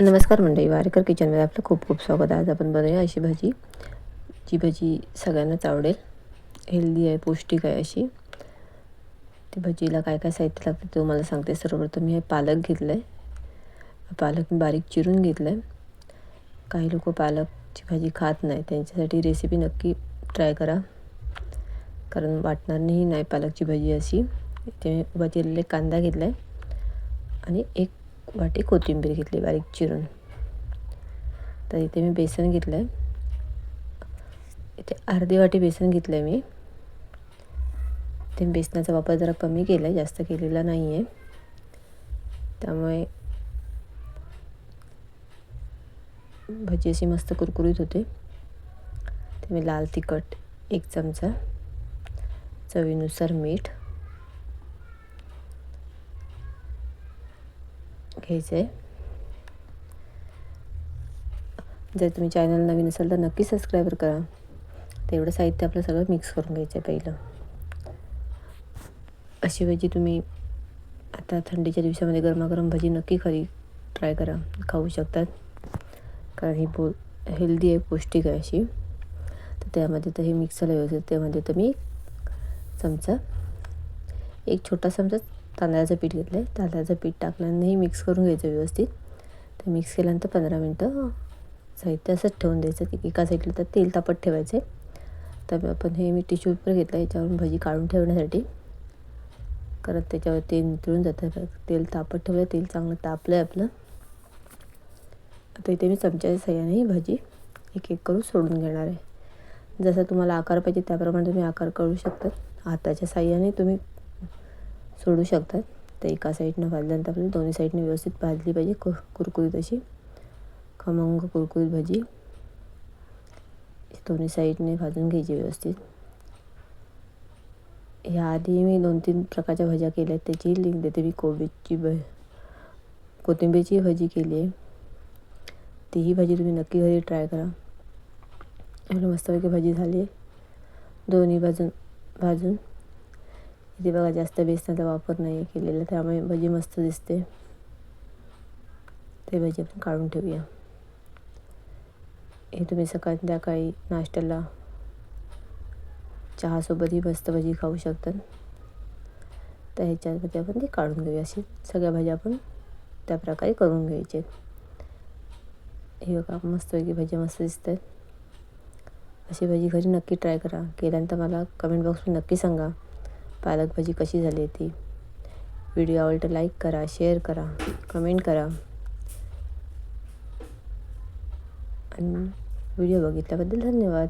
नमस्कार मंडळी वारेकर किचनमध्ये आपलं खूप खूप स्वागत. आहे आज आपण बनवूया अशी भाजी जी भाजी सगळ्यांनाच आवडेल. हेल्दी आहे पौष्टिक आहे अशी. ती भाजीला काय काय साहित्य लागतं ते तुम्हाला सांगते. सर्वप्रथम मी हे पालक घेतलं आहे पालक मी बारीक चिरून घेतलं आहे काही लोक पालकची भाजी खात नाही. त्यांच्यासाठी रेसिपी नक्की ट्राय करा. कारण वाटणार नाही नाही पालकची भाजी अशी. ते उभा कांदा घेतला आहे आणि एक वाटी कोथिंबीर घेतली बारीक चिरून. तर इथे मी बेसन घेतलं आहे इथे अर्धी वाटी बेसन घेतलं आहे मी. ते बेसनाचा वापर जरा कमी केला आहे जास्त केलेला नाही आहे त्यामुळे भजी अशी मस्त कुरकुरीत होते. ते मी लाल तिखट एक चमचा चवीनुसार मीठ घ्यायचं. आहे जर तुम्ही चॅनल नवीन असाल तर नक्की सबस्क्राईबर करा. तेवढं साहित्य आपलं सगळं मिक्स करून घ्यायचं आहे पहिलं. अशी भजी तुम्ही आता थंडीच्या दिवसामध्ये गरमागरम भजी नक्की खरी ट्राय करा. खाऊ शकतात. कारण ही पो हेल्दी आहे पौष्टिक आहे अशी. तर त्यामध्ये तर हे मिक्स झालं व्यवस्थित. त्यामध्ये तर मी चमचा एक छोटा चमचा तांदळाचं पीठ घेतलं आहे तांदळाचं पीठ टाकल्यानंही मिक्स करून घ्यायचं व्यवस्थित. तर मिक्स केल्यानंतर पंधरा मिनटं साहित्य असंच ठेवून द्यायचं. की एका साईडला तर तेल तापत ठेवायचं तर आपण हे मी टिश्यू पेपर घेतला याच्यावरून भजी काढून ठेवण्यासाठी. कारण त्याच्यावर तेल नितळून जातं. तेल तापत ठेवलं तेल चांगलं तापलं आहे आपलं. आता इथे मी चमच्याच्या साह्याने ही भाजी एक एक करून सोडून घेणार आहे. जसं तुम्हाला आकार पाहिजे त्याप्रमाणे तुम्ही आकार करू शकतात हाताच्या साह्याने तुम्ही सोडू शकतात. तर एका साईडनं भाजल्यानंतर आपल्याला दोन्ही साईडने व्यवस्थित भाजली पाहिजे. कु कुरकुरीत अशी. खमंग कुरकुरीत भाजी. दोन्ही साईडने भाजून घ्यायची व्यवस्थित. ह्या आधी मी दोन तीन प्रकारच्या भाज्या केल्या आहेत. त्याची लिंक देते मी कोबीची भ कोथिंबीरची भाजी केली आहे. तीही भाजी तुम्ही नक्की घरी ट्राय करा. एवढं मस्तपैकी भाजी झाली आहे. दोन्ही भाजून भाजून. इथे बघा जास्त बेसनाचा वापर नाही केलेला त्यामुळे भजी मस्त दिसते. ते भजी आपण काढून ठेवूया. हे तुम्ही सकाळ संध्याकाळी नाश्त्याला चहासोबतही मस्त भजी खाऊ शकतात तर ह्याच्यामध्ये आपण ती काढून घेऊया. अशी सगळ्या भाज्या आपण त्या प्रकारे करून घ्यायचे. हे बघा मस्तपैकी भाज्या मस्त दिसत आहेत अशी भाजी घरी नक्की ट्राय करा. केल्यानंतर मला कमेंट बॉक्समध्ये नक्की सांगा. पालक भाजी कशी झाली ती? व्हिडिओ आवडतं लाईक करा शेअर करा कमेंट करा. आणि व्हिडिओ बघितल्याबद्दल धन्यवाद.